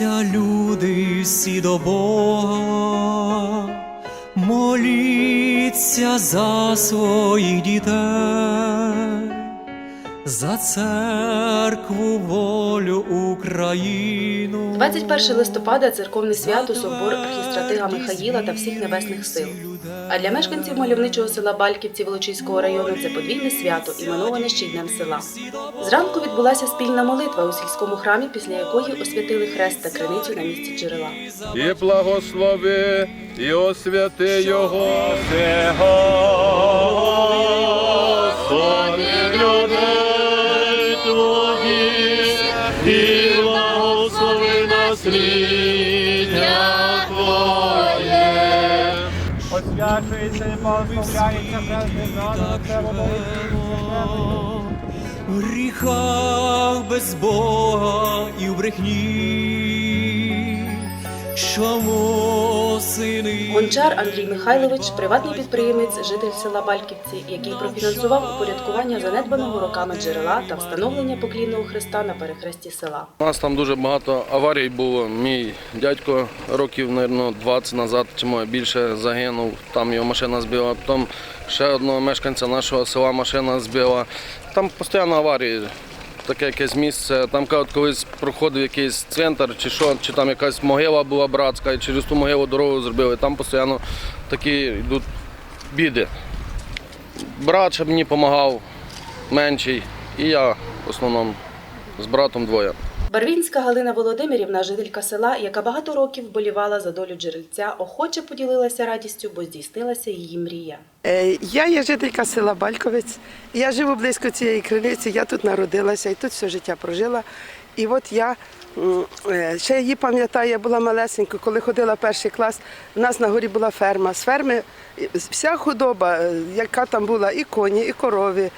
Моліться, люди всі до Бога, моліться за своїх дітей за церкву, волю Україну. 21 листопада церковне свято собор архістратига Михаїла та всіх небесних сил. А для мешканців мальовничого села Бальківці Волочиського району це подвійне свято, іменоване ще й днем села. Зранку відбулася спільна молитва у сільському храмі, після якої освятили хрест та криницю на місці джерела. і благослови, і освяти його. Господи, Освячується і гріхах без Бога і в брехні, Гончар Андрій Михайлович, приватний підприємець, житель села Бальківці, який профінансував упорядкування занедбаного роками джерела та встановлення поклінного хреста на перехресті села. У нас там дуже багато аварій було. Мій дядько років, мабуть, 20 назад чи може більше загинув. Там його машина збила. Потім ще одного мешканця нашого села машина збила. Там постійно аварії. Таке якесь місце. Там кажуть, колись проходив якийсь центр, чи що, чи там якась могила була братська, і через ту могилу дорогу зробили. Там постійно такі йдуть біди. Брат ще мені допомагав менший, і я в основному з братом двоє. Барвінська Галина Володимирівна, жителька села, яка багато років вболівала за долю джерельця, охоче поділилася радістю, бо здійснилася її мрія. Е, Я є жителька села Бальковець. Я живу близько цієї криниці, я тут народилася і тут все життя прожила. І от я е, ще її пам'ятаю, я була малесенькою, коли ходила перший клас, у нас на горі була ферма. З ферми вся худоба, е, яка там була, і коні, і корови,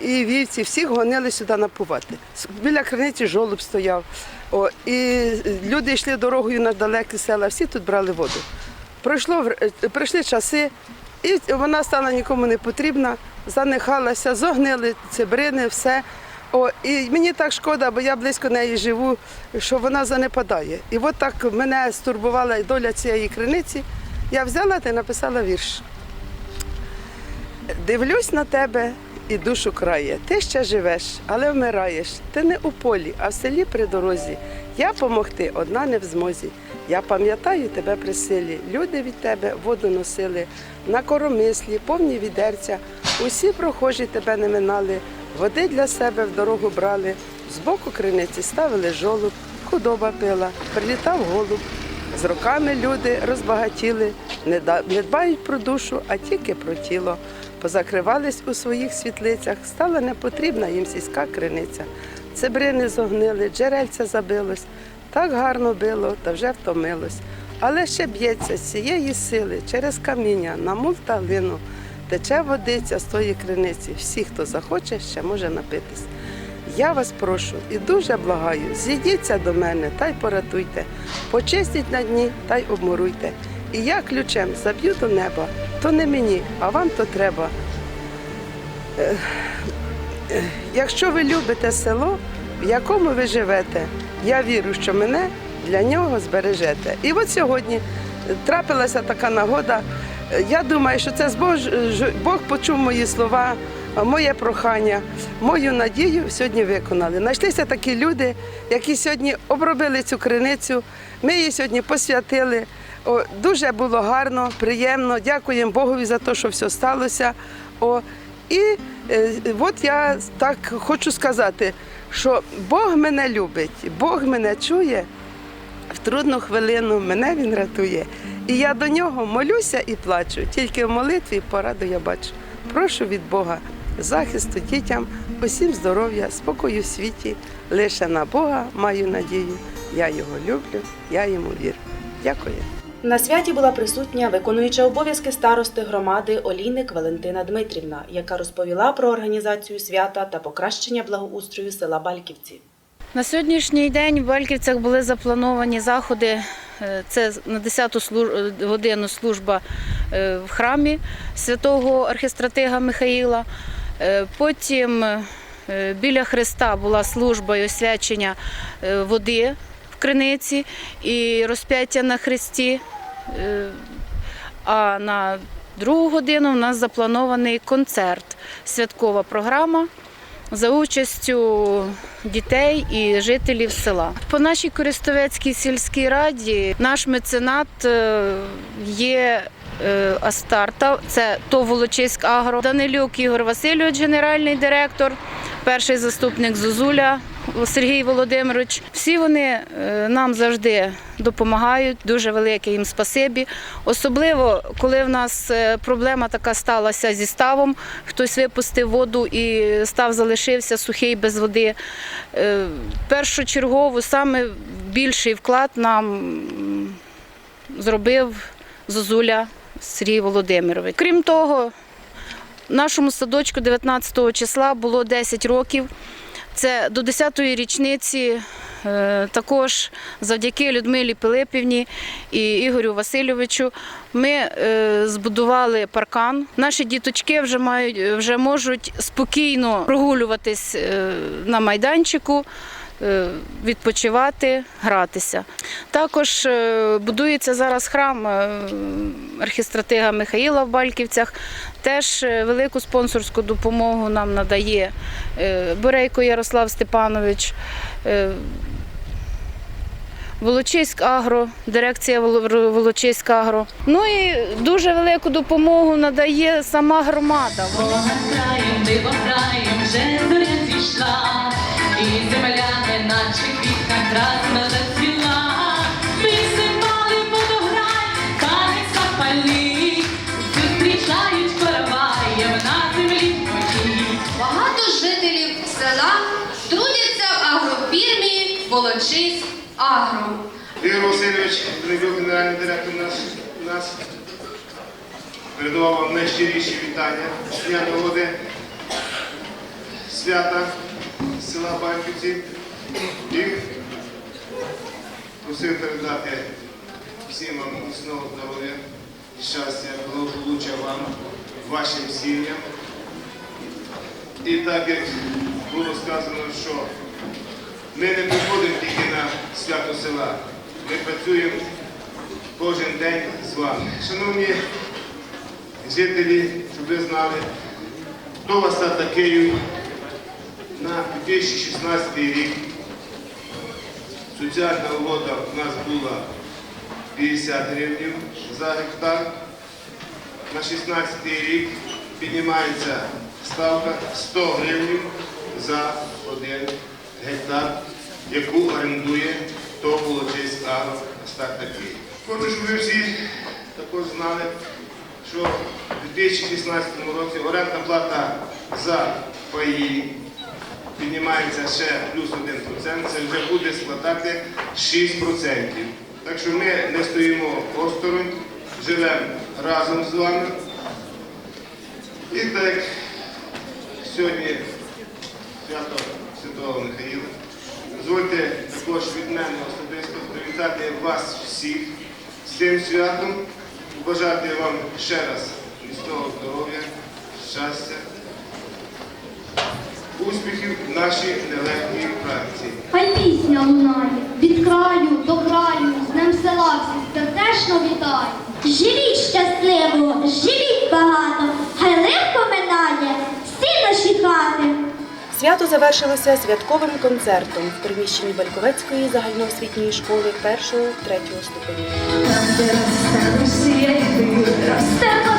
і- вівці, всіх гонили сюди напувати. Біля криниці жолоб стояв. О, і люди йшли дорогою на далекі села, всі тут брали воду. Пройшло, е, пройшли часи, і вона стала нікому не потрібна, занихалася, зогнили цибрини, все. О, і мені так шкода, бо я близько неї живу, що вона занепадає. І от так мене стурбувала доля цієї криниці. Я взяла та написала вірш. Дивлюсь на тебе і душу крає. Ти ще живеш, але вмираєш. Ти не у полі, а в селі при дорозі. Я помогти одна не в змозі. Я пам'ятаю тебе при силі. Люди від тебе воду носили на коромислі, повні відерця. Усі прохожі тебе не минали, води для себе в дорогу брали. Збоку криниці ставили жолоб, худоба пила, прилітав голуб. З роками люди розбагатіли, не дбають про душу, а тільки про тіло. Позакривались у своїх світлицях, стала непотрібна їм сільська криниця. Цибрини зогнили, джерельця забилось, так гарно било, та вже втомилось. Але ще б'ється з цієї сили через каміння на мул та глину. Тече водиця з тої криниці. Всі, хто захоче, ще може напитись. Я вас прошу і дуже благаю, зійдіться до мене та й поратуйте, почистіть на дні та й обмуруйте. І я ключем заб'ю до неба, то не мені, а вам то треба. Е, е, Якщо ви любите село, в якому ви живете, я вірю, що мене для нього збережете. І от сьогодні трапилася така нагода. Я думаю, що це Бог, Бог почув мої слова, моє прохання, мою надію сьогодні виконали. Знайшлися такі люди, які сьогодні обробили цю криницю. Ми її сьогодні посвятили. О, дуже було гарно, приємно. Дякуємо Богові за те, що все сталося. О, і е, от я так хочу сказати, що Бог мене любить, Бог мене чує в трудну хвилину, мене він рятує. І я до нього молюся і плачу. Тільки в молитві пораду я бачу. Прошу від Бога захисту дітям, усім здоров'я, спокою в світі. Лише на Бога маю надію. Я його люблю, я йому вірю. Дякую. На святі була присутня виконуюча обов'язки старости громади Олійник Валентина Дмитрівна, яка розповіла про організацію свята та покращення благоустрою села Бальківці. На сьогоднішній день в Бальківцях були заплановані заходи. Е, Це на 10-ту е, годину служба е, в храмі святого архістратига Михаїла. Потім біля Христа була служба і освячення води криниці і розп'яття на хресті. А на другу годину у нас запланований концерт, святкова програма за участю дітей і жителів села. По нашій Користовецькій сільській раді наш меценат е, є е, Астарта, це ТОВ Волочиськ Агро, Данилюк Ігор Васильович, генеральний директор, перший заступник Зозуля Сергій Володимирович. Всі вони е, нам завжди допомагають. Дуже велике їм спасибі. Особливо, коли в нас е, проблема така сталася зі ставом, хтось випустив воду і став залишився сухий без води. Е, Першочергово саме більший вклад нам зробив Зозуля Сергій Володимирович. Крім того, нашому садочку 19 числа було 10 років. Це до 10-ї річниці е, також завдяки Людмилі Пилипівні і Ігорю Васильовичу ми е, збудували паркан. Наші діточки вже мають вже можуть спокійно прогулюватись е, на майданчику. Е, Відпочивати, гратися. Також е, будується зараз храм е, архістратига Михаїла в Бальківцях. Теж велику спонсорську допомогу нам надає Борейко Ярослав Степанович. Волочиськ Агро, дирекція Воло- Волочиськ Агро. Ну і дуже велику допомогу надає сама громада. Вони Краєм, дивокраєм, вже зоря зійшла, і земля не наче квітка красна зацвіла. Ми зимали водограй, танець запальний, зустрічають короваєм на землі. Багато жителів села трудяться в агрофірмі Волочиськ Агро. Ігор Васильович, Данилюк, генеральний директор наш, нас, передавав вам найщиріші вітання з Дня нагоди свята села Банківці і просив передати всім вам міцного здоров'я, щастя, благополуччя вам, вашим сім'ям. І так як було сказано, що ми не приходимо тільки на свято села. Ми працюємо кожен день з вами. Шановні жителі, щоб ви знали, хто вас та Київ на 2016 рік. Соціальна угода у нас була 50 гривень за гектар. На 16 рік піднімається ставка 100 гривень за один гектар, яку орендує ТОВ Волочиськ Агро Астак. Хочу, щоб ви всі також знали, що у 2016 році орендна плата за паї піднімається ще плюс 1%, це вже буде складати 6%. Так що ми не стоїмо осторонь, живемо разом з вами. І так сьогодні свято Святого Михаїла. Дозвольте також від мене особисто привітати вас всіх з цим святом, побажати вам ще раз міцного здоров'я, щастя, успіхів нашій нелегкій праці. Хай пісня лунає від краю до краю, з ним села всіх сердечно вітаю. Живіть щасливо, живіть багато, хай легко минає всі наші хати. Свято завершилося святковим концертом в приміщенні Бальковецької загальноосвітньої школи 1-3 ступенів. Там, де росте Росія, росте